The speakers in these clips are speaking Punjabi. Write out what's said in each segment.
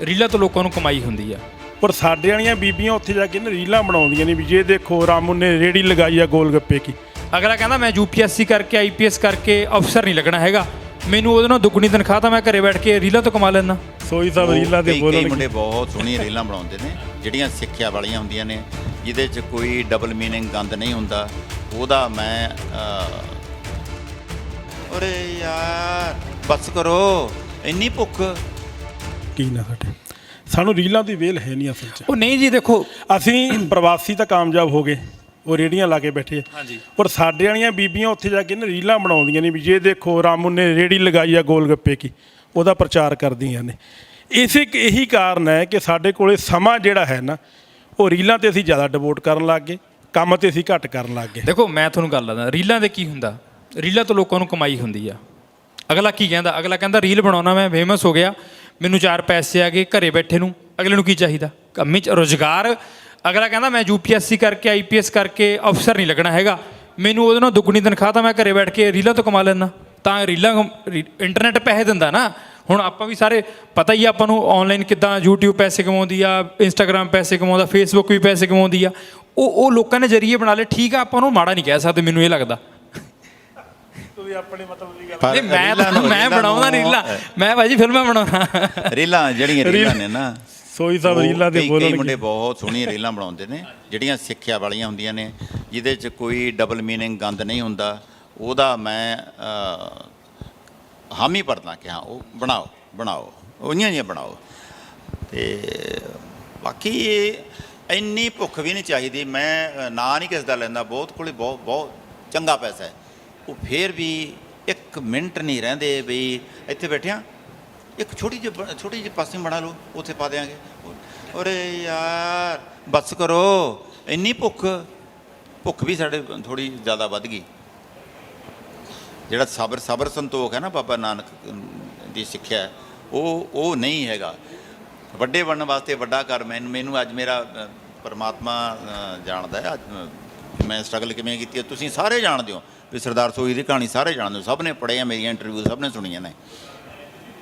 ਰੀਲਾਂ ਤੋਂ ਲੋਕਾਂ ਨੂੰ ਕਮਾਈ ਹੁੰਦੀ ਆ। ਪਰ ਸਾਡੇ ਵਾਲੀਆਂ ਬੀਬੀਆਂ ਉੱਥੇ ਜਾ ਕੇ ਨਾ ਰੀਲਾਂ ਬਣਾਉਂਦੀਆਂ ਨੇ ਵੀ ਜੇ ਦੇਖੋ ਰਾਮੂ ਨੇ ਰੇੜੀ ਲਗਾਈ ਆ ਗੋਲ ਗੱਪੇ ਕੀ। ਅਗਲਾ ਕਹਿੰਦਾ ਮੈਂ ਯੂਪੀਐਸਸੀ ਕਰਕੇ ਆਈਪੀਐਸ ਕਰਕੇ ਅਫਸਰ ਨਹੀਂ ਲੱਗਣਾ ਹੈਗਾ। ਮੈਨੂੰ ਉਹਦੇ ਨਾਲ ਦੁੱਗਣੀ ਤਨਖਾਹ ਤਾਂ ਮੈਂ ਘਰੇ ਬੈਠ ਕੇ ਰੀਲਾਂ ਤੋਂ ਕਮਾ ਲੈਂਦਾ। ਸੋਈ ਸਾਹਿਬ ਰੀਲਾਂ ਤੇ ਕਈ ਬੋਲਣਗੇ ਮੁੰਡੇ ਬਹੁਤ ਸੋਹਣੀਆਂ ਰੀਲਾਂ ਬਣਾਉਂਦੇ ਨੇ ਜਿਹੜੀਆਂ ਸਿੱਖਿਆ ਵਾਲੀਆਂ ਹੁੰਦੀਆਂ ਨੇ ਜਿਹਦੇ 'ਚ ਕੋਈ ਡਬਲ ਮੀਨਿੰਗ ਗੰਦ ਨਹੀਂ ਹੁੰਦਾ। ਉਹਦਾ ਮੈਂ ਅਰੇ ਯਾਰ ਬਸ ਕਰੋ ਇੰਨੀ ਭੁੱਖ। ਕੀ ਨਾ ਸਾਡੇ ਸਾਨੂੰ ਰੀਲਾਂ ਦੀ ਵੇਲ ਹੈ ਨਹੀਂ ਅਸਲ 'ਚ। ਉਹ ਨਹੀਂ ਜੀ ਦੇਖੋ। ਅਸੀਂ ਪ੍ਰਵਾਸੀ ਤਾਂ ਕਾਮਯਾਬ ਹੋ ਗਏ। ਉਹ ਰੇੜੀਆਂ ਲਾ ਕੇ ਬੈਠੇ ਆ। ਹਾਂਜੀ। ਪਰ ਸਾਡੇ ਵਾਲੀਆਂ ਬੀਬੀਆਂ ਉੱਥੇ ਜਾ ਕੇ ਨਾ ਰੀਲਾਂ ਬਣਾਉਂਦੀਆਂ ਨੇ ਵੀ ਜੇ ਦੇਖੋ ਰਾਮੂ ਨੇ ਰੇੜੀ ਲਗਾਈ ਆ ਗੋਲ ਗੱਪੇ ਕੀ ਉਹਦਾ ਪ੍ਰਚਾਰ ਕਰਦੀਆਂ ਨੇ। ਇਸੇ ਇੱਕ ਇਹੀ ਕਾਰਨ ਹੈ ਕਿ ਸਾਡੇ ਕੋਲੇ ਸਮਾਂ ਜਿਹੜਾ ਹੈ ਨਾ ਉਹ ਰੀਲਾਂ ਤੇ ਅਸੀਂ ਜ਼ਿਆਦਾ ਡਿਵੋਟ ਕਰਨ ਲੱਗ ਗਏ ਕੰਮ ਤੇ ਅਸੀਂ ਘੱਟ ਕਰਨ ਲੱਗ ਗਏ। ਦੇਖੋ ਮੈਂ ਤੁਹਾਨੂੰ ਗੱਲ ਦੱਸਦਾ ਰੀਲਾਂ ਦੇ ਕੀ ਹੁੰਦਾ? ਰੀਲਾਂ ਤੋਂ ਲੋਕਾਂ ਨੂੰ ਕਮਾਈ ਹੁੰਦੀ ਆ। ਅਗਲਾ ਕੀ ਕਹਿੰਦਾ? ਅਗਲਾ ਕਹਿੰਦਾ ਰੀਲ ਬਣਾਉਣਾ ਮੈਂ ਫੇਮਸ ਹੋ ਗਿਆ ਮੈਨੂੰ ਚਾਰ ਪੈਸੇ ਆ ਗਏ, ਘਰੇ ਬੈਠੇ ਨੂੰ, ਅਗਲੇ ਨੂੰ ਕੀ ਚਾਹੀਦਾ? ਕੰਮੀ ਚ ਰੋਜ਼ਗਾਰ। ਅਗਲਾ ਕਹਿੰਦਾ, ਮੈਂ ਯੂਪੀਐਸਸੀ ਕਰਕੇ ਆਈਪੀਐਸ ਕਰਕੇ ਅਫਸਰ ਨਹੀਂ ਲੱਗਣਾ ਹੈਗਾ। ਮੈਨੂੰ ਉਹਦੇ ਨਾਲ ਦੁੱਗਣੀ ਤਨਖਾਹ ਤਾਂ ਮੈਂ ਘਰੇ ਬੈਠ ਕੇ ਰੀਲਾਂ ਤੋਂ ਕਮਾ ਲੈਂਦਾ। ਤਾਂ ਰੀਲਾਂ ਰੀ- ਇੰਟਰਨੈਟ ਪੈਸੇ ਦਿੰਦਾ ਨਾ। ਹੁਣ ਆਪਾਂ ਵੀ ਸਾਰੇ, ਪਤਾ ਹੀ ਆ ਆਪਾਂ ਨੂੰ ਆਨਲਾਈਨ ਕਿੱਦਾਂ YouTube ਪੈਸੇ ਕਮਾਉਂਦੀ ਆ, Instagram ਪੈਸੇ ਕਮਾਉਂਦਾ, Facebook ਵੀ ਪੈਸੇ ਕਮਾਉਂਦੀ ਆ। ਉਹ ਉਹ ਲੋਕਾਂ ਨੇ ਜਰੀਏ ਬਣਾ ਲਏ, ਠੀਕ ਆ, ਆਪਾਂ ਨੂੰ ਮਾੜਾ ਨਹੀਂ ਕਹਿ ਸਕਦੇ, ਮੈਨੂੰ ਇਹ ਲੱਗਦਾ। ਤੁਸੀਂ ਆਪਣੇ ਮਤਲਬ ਦੀ ਗੱਲ ਨਹੀਂ ਮੈਂ ਨੂੰ- ਮੈਂ ਬਣਾਉਂਦਾ ਨੂੰ- ਰੀਲਾਂ। ਮੈਂ ਭਾਜੀ ਫਿਲਮਾਂ ਬਣਾਉਣਾ। ਰੀਲਾਂ ਜਿਹੜੀਆਂ ਰੀਲਾਂ ਨੇ ਨਾ। ਸੋਈ ਸਾਹਿਬ ਰੀਲਾਂ ਤੇ ਕਈ- ਕਈ ਮੁੰਡੇ ਬਹੁਤ ਸੋਹਣੀਆਂ ਰੀਲਾਂ ਬਣਾਉਂਦੇ ਨੇ ਜਿਹੜੀਆਂ ਸਿੱਖਿਆ ਵਾਲੀਆਂ ਹੁੰਦੀਆਂ ਨੇ ਜਿਹਦੇ 'ਚ ਕੋਈ ਡਬਲ ਮੀਨਿੰਗ ਗੰਦ ਨਹੀਂ ਹੁੰਦਾ। ਉਹਦਾ ਮੈਂ ਹਾਮੀ ਭਰਦਾ ਕਿ ਹਾਂ ਉਹ ਬਣਾਓ ਬਣਾਓ ਉਹੀਆਂ ਜਿਹੀਆਂ ਬਣਾਓ। ਤੇ ਬਾਕੀ ਇਹ ਇੰਨੀ ਭੁੱਖ ਵੀ ਨਹੀਂ ਚਾਹੀਦੀ। ਮੈਂ ਨਾਂ ਨਹੀਂ ਕਿਸ ਦਾ ਲੈਂਦਾ। ਬਹੁਤ ਕੋਲੇ ਬਹੁਤ ਬਹੁਤ ਚੰਗਾ ਪੈਸਾ ਹੈ। ਉਹ ਫੇਰ ਵੀ ਇੱਕ ਮਿੰਟ ਨਹੀਂ ਰਹਿੰਦੇ ਵੀ ਇੱਥੇ ਬੈਠਿਆ ਇੱਕ ਛੋਟੀ ਜਿਹੀ ਬ- ਛੋਟੀ ਜਿਹੀ ਪਾਸੇ ਬਣਾ ਲਓ, ਉੱਥੇ ਪਾ ਦਿਆਂਗੇ। ਅਰੇ ਯਾਰ, ਬਸ ਕਰੋ। ਇੰਨੀ ਭੁੱਖ ਭੁੱਖ ਵੀ ਸਾਡੇ ਥੋੜੀ ਜ਼ਿਆਦਾ ਵੱਧ ਗਈ। ਜਿਹੜਾ ਸਬਰ ਸਬਰ ਸੰਤੋਖ ਹੈ ਨਾ ਬਾਬਾ ਨਾਨਕ ਦੀ ਸਿੱਖਿਆ, ਉਹ ਉਹ ਨਹੀਂ ਹੈਗਾ। ਵੱਡੇ ਬਣਨ ਵਾਸਤੇ ਵੱਡਾ ਕਰ ਮੈਨੂੰ ਮੈਨੂੰ ਅੱਜ ਮੇਰਾ ਪਰਮਾਤਮਾ ਜਾਣਦਾ ਹੈ, ਅੱਜ ਅ, ਮੈਂ ਸਟਰਗਲ ਕਿਵੇਂ ਕੀਤੀ ਹੈ ਤੁਸੀਂ ਸਾਰੇ ਜਾਣਦੇ ਹੋ ਵੀ ਸਰਦਾਰ ਸੋਈ ਦੀ ਕਹਾਣੀ ਸਾਰੇ ਜਾਣਦੇ ਹੋ ਸਭ ਨੇ ਪੜ੍ਹਿਆ ਮੇਰੀਆਂ ਇੰਟਰਵਿਊ ਸਭ ਨੇ ਸੁਣੀਆਂ ਨੇ।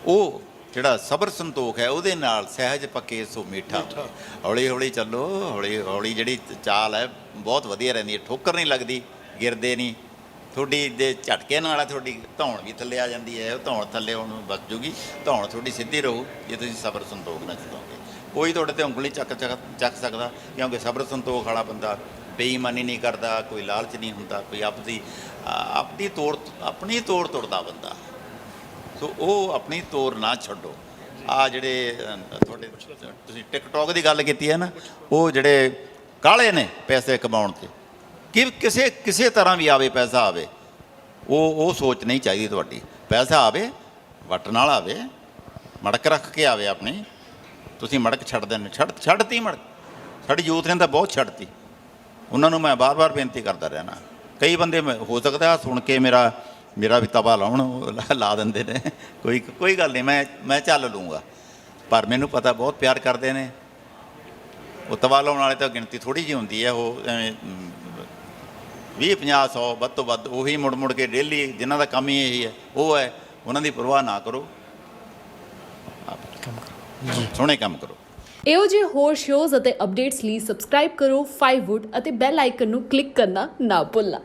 ਉਹ ਜਿਹੜਾ ਸਬਰ ਸੰਤੋਖ ਹੈ ਉਹਦੇ ਨਾਲ ਸਹਿਜ ਪੱਕੇ ਸੋ ਮੀਠਾ। ਹੌਲੀ ਹੌਲੀ ਚੱਲੋ ਹੌਲੀ ਹੌਲੀ ਜਿਹੜੀ ਚਾਲ ਹੈ ਬਹੁਤ ਵਧੀਆ ਰਹਿੰਦੀ ਹੈ। ਠੋਕਰ ਨਹੀਂ ਲੱਗਦੀ ਗਿਰਦੇ ਨਹੀਂ। ਤੁਹਾਡੀ ਦੇ ਝਟਕੇ ਨਾਲ ਤੁਹਾਡੀ ਧੌਣ ਵੀ ਥੱਲੇ ਆ ਜਾਂਦੀ ਹੈ ਉਹ ਧੌਣ ਥੱਲੇ ਹੁਣ ਬਚ ਜੂਗੀ ਧੌਣ ਤੁਹਾਡੀ ਸਿੱਧੀ ਰਹੂ ਜੇ ਤੁਸੀਂ ਸਬਰ ਸੰਤੋਖ ਨਾਲ ਚੱਲੋਗੇ ਕੋਈ ਤੁਹਾਡੇ ਤੇ ਉਂਗਲੀ ਚੱਕ ਚੱਕ ਚੱਕ ਸਕਦਾ ਕਿਉਂਕਿ ਸਬਰ ਸੰਤੋਖ ਵਾਲਾ ਬੰਦਾ ਬੇਈਮਾਨੀ ਨਹੀਂ ਕਰਦਾ, ਕੋਈ ਲਾਲਚ ਨਹੀਂ ਹੁੰਦਾ, ਕੋਈ ਆਪਦੀ ਆਪਦੀ ਆਪਣੀ ਤੋੜ ਆਪਣੀ ਤੋੜ ਤੁਰਦਾ ਬੰਦਾ। ਸੋ ਉਹ ਆਪਣੀ ਤੋਰ ਨਾ ਛੱਡੋ। ਆ ਜਿਹੜੇ ਤੁਹਾਡੇ, ਤੁਸੀਂ ਟਿਕਟੌਕ ਦੀ ਗੱਲ ਕੀਤੀ ਹੈ ਨਾ, ਉਹ ਜਿਹੜੇ ਕਾਲੇ ਨੇ ਪੈਸੇ ਕਮਾਉਣ ਤੇ, ਕਿ ਕਿਸੇ ਕਿਸੇ ਤਰ੍ਹਾਂ ਵੀ ਆਵੇ, ਪੈਸਾ ਆਵੇ, ਉਹ ਉਹ ਸੋਚ ਨਹੀਂ ਚਾਹੀਦੀ ਤੁਹਾਡੀ। ਪੈਸਾ ਆਵੇ, ਵਟ ਨਾਲ ਆਵੇ, ਮੜਕ ਰੱਖ ਕੇ ਆਵੇ ਆਪਣੀ। ਤੁਸੀਂ ਮੜਕ ਛੱਡ ਦੇਣ, ਛੱਡ, ਛੱਡਤੀ ਮੜਕ। ਸਾਡੀ ਯੂਥ ਨੇ ਤਾਂ ਬਹੁਤ ਛੱਡਤੀ। ਉਹਨਾਂ ਨੂੰ ਮੈਂ ਬਾਰ-ਬਾਰ ਬੇਨਤੀ ਕਰਦਾ ਰਹਿਣਾ। ਕਈ ਬੰਦੇ ਹੋ ਸਕਦਾ ਸੁਣ ਕੇ ਮੇਰਾ ਮੇਰਾ ਵੀ ਤਵਾ ਲਾਉਣ ਲਾ- ਦਿੰਦੇ ਨੇ। ਕੋਈ ਕੋਈ ਗੱਲ ਨਹੀਂ ਮੈਂ ਮੈਂ ਚੱਲ ਲੂੰਗਾ ਪਰ ਮੈਨੂੰ ਪਤਾ ਬਹੁਤ ਪਿਆਰ ਕਰਦੇ ਨੇ। ਉਹ ਤਵਾ ਲਾਉਣ ਵਾਲੇ ਤਾਂ ਗਿਣਤੀ ਥੋੜੀ ਜਿਹੀ ਹੁੰਦੀ ਹੈ ਉਹ ਐਵੇਂ 20 50 100 ਵੱਧ ਤੋਂ ਵੱਧ ਉਹੀ ਮੁੜ ਮੁੜ ਕੇ ਡੇਲੀ ਜਿਨ੍ਹਾਂ ਦਾ ਕੰਮ ਹੀ ਇਹੀ ਹੈ ਉਹ ਹੈ ਉਹਨਾਂ ਦੀ ਪਰਵਾਹ ਨਾ ਕਰੋ। ਸੋਹਣੇ ਕੰਮ ਕਰੋ। ਇਹੋ ਜਿਹੇ ਹੋਰ ਸ਼ੋਜ਼ ਅਤੇ ਅਪਡੇਟਸ ਲਈ ਸਬਸਕ੍ਰਾਈਬ ਕਰੋ 5wood ਅਤੇ ਬੈਲ ਆਈਕਨ ਨੂੰ ਕਲਿੱਕ ਕਰਨਾ ਨਾ ਭੁੱਲਣਾ।